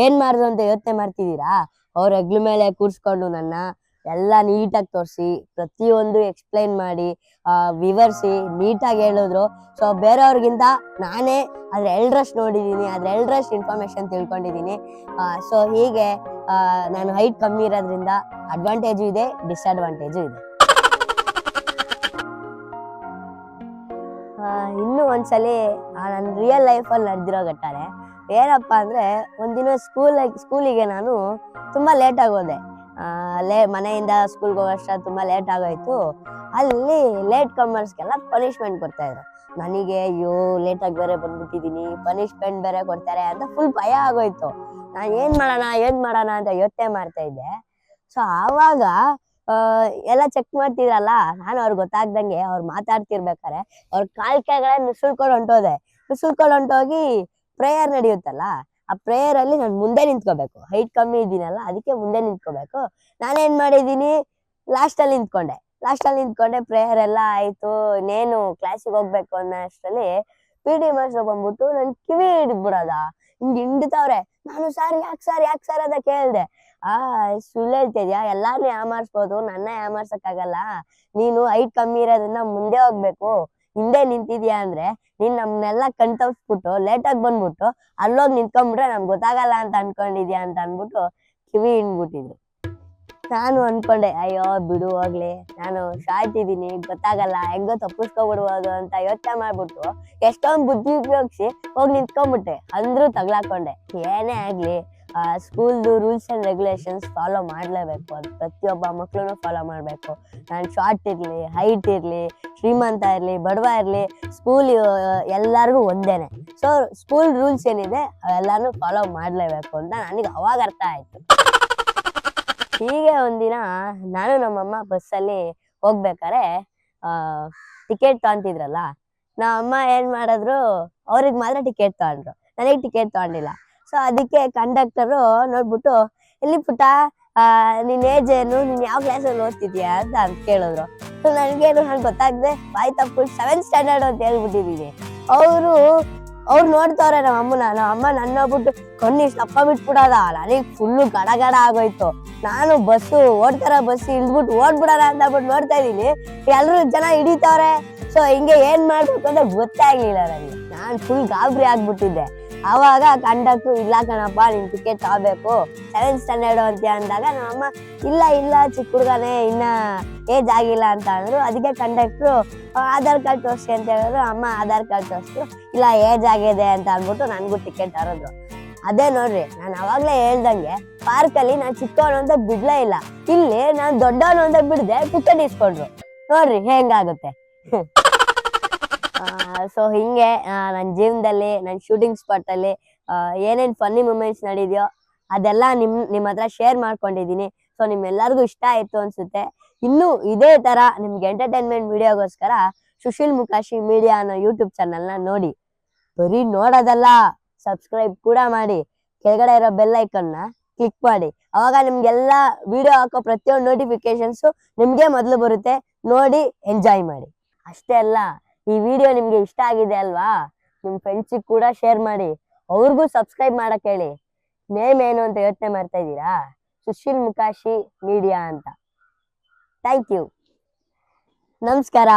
ಏನ್ ಮಾಡುದು ಅಂತ ಯೋಚನೆ ಮಾಡ್ತಿದ್ದೀರಾ? ಅವ್ರ ಹೆಗ್ಲು ಮೇಲೆ ಕೂರ್ಸ್ಕೊಂಡು ನನ್ನ ಎಲ್ಲ ನೀಟಾಗಿ ತೋರಿಸಿ, ಪ್ರತಿಯೊಂದು ಎಕ್ಸ್ಪ್ಲೈನ್ ಮಾಡಿ ವಿವರಿಸಿ, ನೀಟಾಗಿ ಹೇಳಿದ್ರು. ಸೊ ಬೇರೆಯವ್ರಿಗಿಂತ ನಾನೇ ಅದ್ರ ಎಲ್ಡ್ರಷ್ಟು ನೋಡಿದ್ದೀನಿ ಅದ್ರ ಎಲ್ಡ್ರಷ್ಟು ಇನ್ಫಾರ್ಮೇಶನ್ ತಿಳ್ಕೊಂಡಿದ್ದೀನಿ ಸೊ ಹೀಗೆ ನಾನು ಹೈಟ್ ಕಮ್ಮಿ ಇರೋದ್ರಿಂದ ಅಡ್ವಾಂಟೇಜು ಇದೆ ಡಿಸ್ಅಡ್ವಾಂಟೇಜು ಇದೆ. ಇನ್ನೂ ಒಂದ್ಸಲಿ ನನ್ನ ರಿಯಲ್ ಲೈಫಲ್ಲಿ ನಡೆದಿರೋ ಘಟನೆ ಏನಪ್ಪ ಅಂದರೆ ಒಂದಿನ ಸ್ಕೂಲ್ ಸ್ಕೂಲಿಗೆ ನಾನು ತುಂಬ ಲೇಟಾಗಿ ಹೋದೆ ಲೇ, ಮನೆಯಿಂದ ಸ್ಕೂಲ್ಗೆ ಹೋಗೋಷ್ಟ ತುಂಬ ಲೇಟ್ ಆಗೋಯ್ತು. ಅಲ್ಲಿ ಲೇಟ್ ಕಮರ್ಸ್ಗೆಲ್ಲ ಪನಿಷ್ಮೆಂಟ್ ಕೊಡ್ತಾ ಇದ್ರು. ನನಗೆ ಅಯ್ಯೋ ಲೇಟಾಗಿ ಬೇರೆ ಬಂದ್ಬಿಟ್ಟಿದೀನಿ ಪನಿಷ್ಮೆಂಟ್ ಬೇರೆ ಕೊಡ್ತಾರೆ ಅಂತ ಫುಲ್ ಭಯ ಆಗೋಯ್ತು. ನಾನು ಏನ್ ಮಾಡೋಣ ಏನ್ ಮಾಡೋಣ ಅಂತ ಯೋಚನೆ ಮಾಡ್ತಾ ಇದ್ದೆ. ಸೊ ಆವಾಗ ಎಲ್ಲ ಚೆಕ್ ಮಾಡ್ತಿದ್ರಲ್ಲ, ನಾನು ಅವ್ರಿಗೆ ಗೊತ್ತಾಗ್ದಂಗೆ ಅವ್ರು ಮಾತಾಡ್ತಿರ್ಬೇಕಾರೆ ಅವ್ರ ಕಾಲ್ ನುಸುಳ್ಕೊಂಡು ಹೊಂಟೋದೆ. ನುಸುಳ್ಕೊಂಡು ಹೊಂಟೋಗಿ ಪ್ರೇಯರ್ ನಡೆಯುತ್ತಲ್ಲ, ಆ ಪ್ರೇಯರ್ ಅಲ್ಲಿ ನಾನು ಮುಂದೆ ನಿಂತ್ಕೋಬೇಕು. ಹೈಟ್ ಕಮ್ಮಿ ಇದ್ದೀನಲ್ಲ, ಅದಕ್ಕೆ ಮುಂದೆ ನಿಂತ್ಕೋಬೇಕು. ನಾನೇನ್ ಮಾಡಿದೀನಿ ಲಾಸ್ಟಲ್ಲಿ ನಿಂತ್ಕೊಂಡೆ. ಲಾಸ್ಟ್ ಅಲ್ಲಿ ನಿಂತ್ಕೊಂಡೆ ಪ್ರೇಯರ್ ಎಲ್ಲ ಆಯ್ತು. ಇನ್ನೇನು ಕ್ಲಾಸಿಗೆ ಹೋಗ್ಬೇಕು ಅನ್ನೋ ಅಷ್ಟರಲ್ಲಿ ಪಿ ಡಿ ಮಾಸ್ಟರ್ ಬಂದ್ಬಿಟ್ಟು ನನ್ ಕಿವಿ ಹಿಡ್ಬಿಡೋದ ಹಿಂಗ್ ಹಿಂಡ್ತಾವ್ರೆ. ನಾನು ಸರ್ ಯಾಕೆ ಸರ್ ಯಾಕೆ ಸರ್ ಅಂತ ಕೇಳ್ದೆ. ಆ, ಸುಳ್ಳು ಹೇಳ್ತಿದ್ಯಾ? ಎಲ್ಲಾರ್ನು ಯಾಮಾರ್ಸ್ಬೋದು ನನ್ನ ಯಾಮಾರ್ಸಕ್ಕಾಗಲ್ಲ ನೀನು ಹೈಟ್ ಕಮ್ಮಿ ಇರೋದ್ರಿಂದ ಮುಂದೆ ಹೋಗ್ಬೇಕು. ಹಿಂದೆ ನಿಂತಿದ್ಯಾ ಅಂದ್ರೆ ನೀನ್ ನಮ್ನೆಲ್ಲ ಲೇಟ್ ಲೇಟಾಗಿ ಬಂದ್ಬಿಟ್ಟು ಅಲ್ಲೋಗಿ ನಿಂತ್ಕೊಂಡ್ಬಿಟ್ರೆ ನಮ್ಗೆ ಗೊತ್ತಾಗಲ್ಲ ಅಂತ ಅನ್ಕೊಂಡಿದ್ಯಾ ಅಂತ ಅನ್ಬಿಟ್ಟು ಕಿವಿ ಹಿಂಡ್ಬಿಟ್ಟಿದ್ರು. ನಾನು ಅನ್ಕೊಂಡೆ, ಅಯ್ಯೋ, ಬಿಡು ಹೋಗ್ಲಿ. ನಾನು ಇದೀನಿ ಗೊತ್ತಾಗಲ್ಲ, ಹೆಂಗೋ ತಪ್ಪಿಸ್ಕೊಬಿಡ್ಬೋದು ಅಂತ ಯೋಚನೆ ಮಾಡ್ಬಿಟ್ಟು ಎಷ್ಟೊಂದು ಬುದ್ಧಿ ಉಪಯೋಗಿಸಿ ಹೋಗಿ ನಿಂತ್ಕೊಂಡ್ಬಿಟ್ಟೆ ಅಂದ್ರೂ ತಗ್ಲಾಕೊಂಡೆ. ಏನೇ ಆಗ್ಲಿ ಸ್ಕೂಲ್ದು ರೂಲ್ಸ್ ಅಂಡ್ ರೆಗ್ಯುಲೇಷನ್ಸ್ ಫಾಲೋ ಮಾಡಲೇಬೇಕು. ಅದು ಪ್ರತಿಯೊಬ್ಬ ಮಕ್ಳು ಫಾಲೋ ಮಾಡಬೇಕು. ನಾನು ಶಾರ್ಟ್ ಇರಲಿ ಹೈಟ್ ಇರಲಿ, ಶ್ರೀಮಂತ ಇರಲಿ, ಬಡವ ಇರಲಿ, ಸ್ಕೂಲ್ ಎಲ್ಲರಿಗೂ ಒಂದೇನೆ. ಸೊ ಸ್ಕೂಲ್ ರೂಲ್ಸ್ ಏನಿದೆ ಅವೆಲ್ಲಾನು ಫಾಲೋ ಮಾಡಲೇಬೇಕು ಅಂತ ನನಗೆ ಅವಾಗ ಅರ್ಥ ಆಯ್ತು. ಹೀಗೆ ಒಂದಿನ ನಾನು ನಮ್ಮಮ್ಮ ಬಸ್ಸಲ್ಲಿ ಹೋಗ್ಬೇಕಾರೆ ಟಿಕೆಟ್ ತಗೊಂತಿದ್ರಲ್ಲ, ನಮ್ಮಮ್ಮ ಏನ್ ಮಾಡಿದ್ರು, ಅವ್ರಿಗೆ ಮಾತ್ರ ಟಿಕೆಟ್ ತಗೊಂಡ್ರು. ನನಗೆ ಟಿಕೆಟ್ ತಗೊಂಡಿಲ್ಲ. ಸೊ ಅದಕ್ಕೆ ಕಂಡಕ್ಟರು ನೋಡ್ಬಿಟ್ಟು ಎಲ್ಲಿ ಪುಟ್ಟ ನಿನ್ ಏಜ್ ಏನು, ನೀನ್ ಯಾವ ಕ್ಲಾಸಲ್ಲಿ ಓದ್ತಿದ್ಯಾ? ಅಂತ ಅಂತ ಕೇಳಿದ್ರು. ನನಗೇನು ನನ್ಗೆ ಗೊತ್ತಾಗದೆ, ಬಾಯ್ ತಪ್ಪು ಸೆವೆಂತ್ ಸ್ಟ್ಯಾಂಡರ್ಡ್ ಅಂತ ಹೇಳ್ಬಿಟ್ಟಿದೀನಿ. ಅವರು ಅವ್ರು ನೋಡ್ತಾವ್ರೆ ನಮ್ಮ ಅಮ್ಮನ ನಮ್ಮ ಅಮ್ಮ ನನ್ನ ಬಿಟ್ಟು ಕಣ್ಣಿಷ್ಟು ಅಪ್ಪ ಬಿಟ್ಬಿಡೋದ. ನನಗೆ ಫುಲ್ಲು ಗಡ ಗಡ ಆಗೋಯ್ತು. ನಾನು ಬಸ್ಸು ಓಡ್ತಾರ ಬಸ್ ಇಳ್ದ್ಬಿಟ್ಟು ಓಡ್ಬಿಡೋಣ ಅಂತ ಬಿಟ್ಟು ನೋಡ್ತಾ ಇದೀನಿ ಎಲ್ರು ಜನ ಹಿಡಿತವ್ರೆ. ಸೊ ಹಿಂಗೆ ಏನ್ ಮಾಡ್ಬೇಕು ಅಂತ ಗೊತ್ತೇ ಆಗ್ಲಿಲ್ಲ ನನಗೆ. ನಾನು ಫುಲ್ ಗಾಬರಿ ಆಗ್ಬಿಟ್ಟಿದ್ದೆ. ಅವಾಗ ಕಂಡಕ್ಟ್ರು, ಇಲ್ಲ ಕಣಪ್ಪ, ನಿನ್ ಟಿಕೆಟ್ ತಗೋಬೇಕು ಸೆವೆಂತ್ ಸ್ಟ್ಯಾಂಡರ್ಡ್ ಅಂತ ಅಂದಾಗ ನಮ್ಮಮ್ಮ, ಇಲ್ಲ ಇಲ್ಲ, ಚಿಕ್ಕ ಹುಡುಗನೇ, ಇನ್ನ ಏಜ್ ಆಗಿಲ್ಲ ಅಂತ ಅಂದ್ರು. ಅದಕ್ಕೆ ಕಂಡಕ್ಟ್ರು ಆಧಾರ್ ಕಾರ್ಡ್ ತೋರಿಸಿ ಅಂತ ಹೇಳಿದ್ರು. ಅಮ್ಮ, ಆಧಾರ್ ಕಾರ್ಡ್ ತೋರಿಸ್ತು ಇಲ್ಲ ಏಜ್ ಆಗಿದೆ ಅಂತ ಅಂದ್ಬಿಟ್ಟು ನನ್ಗೂ ಟಿಕೆಟ್ ತರೋದು. ಅದೇ ನೋಡ್ರಿ, ನಾನು ಅವಾಗ್ಲೇ ಹೇಳ್ದಂಗೆ, ಪಾರ್ಕ್ ಅಲ್ಲಿ ನಾನು ಚಿಕ್ಕವನು ಅಂತ ಬಿಡ್ಲೇ ಇಲ್ಲ. ಇಲ್ಲಿ ನಾನು ದೊಡ್ಡವನು ಅಂತ ಬಿಡದೆ ಟಿಕೆಟ್ ಇಸ್ಕೊಂಡ್ರು. ನೋಡ್ರಿ, ಹೆಂಗಾಗುತ್ತೆ? ಸೊ ಹಿಂಗೆ ನನ್ನ ಜೀವನದಲ್ಲಿ ನನ್ನ ಶೂಟಿಂಗ್ ಸ್ಪಾಟ್ ಅಲ್ಲಿ ಏನೇನ್ ಫನ್ನಿ ಮೂಮೆಂಟ್ಸ್ ನಡೀದ್ಯೋ ಅದೆಲ್ಲ ನಿಮ್ ನಿಮ್ಮ ಹತ್ರ ಶೇರ್ ಮಾಡ್ಕೊಂಡಿದೀನಿ. ಸೊ ನಿಮ್ಮೆಲ್ಲರಿಗೂ ಇಷ್ಟ ಆಯ್ತು ಅನ್ಸುತ್ತೆ. ಇನ್ನು ಇದೇ ತರ ನಿಮ್ಗೆ ಎಂಟರ್ಟೈನ್ಮೆಂಟ್ ವಿಡಿಯೋಗೋಸ್ಕರ ಸುಶೀಲ್ ಮುಖಾಶಿ ಮೀಡಿಯಾ ಅನ್ನೋ ಯೂಟ್ಯೂಬ್ ಚಾನಲ್ನ ನೋಡಿ. ಬರೀ ನೋಡೋದಲ್ಲ ಸಬ್ಸ್ಕ್ರೈಬ್ ಕೂಡ ಮಾಡಿ. ಕೆಳಗಡೆ ಇರೋ ಬೆಲ್ ಐಕನ್ನ ಕ್ಲಿಕ್ ಮಾಡಿ. ಅವಾಗ ನಿಮ್ಗೆಲ್ಲ ವಿಡಿಯೋ ಹಾಕೋ ಪ್ರತಿಯೊಂದು ನೋಟಿಫಿಕೇಶನ್ಸು ನಿಮ್ಗೆ ಮೊದಲು ಬರುತ್ತೆ. ನೋಡಿ ಎಂಜಾಯ್ ಮಾಡಿ. ಅಷ್ಟೇ ಅಲ್ಲ ಈ ವಿಡಿಯೋ ನಿಮ್ಗೆ ಇಷ್ಟ ಆಗಿದೆ ಅಲ್ವಾ? ನಿಮ್ ಫ್ರೆಂಡ್ಸಿಗೆ ಕೂಡ ಶೇರ್ ಮಾಡಿ. ಅವ್ರಿಗೂ ಸಬ್ಸ್ಕ್ರೈಬ್ ಮಾಡಕ್ ಹೇಳಿ. ನೇಮ್ ಏನು ಅಂತ ಯೋಚನೆ ಮಾಡ್ತಾ ಇದ್ದೀರಾ? ಸುಶೀಲ್ ಮುಖಾಶಿ ಮೀಡಿಯಾ ಅಂತ. ಥ್ಯಾಂಕ್ ಯು ನಮಸ್ಕಾರ.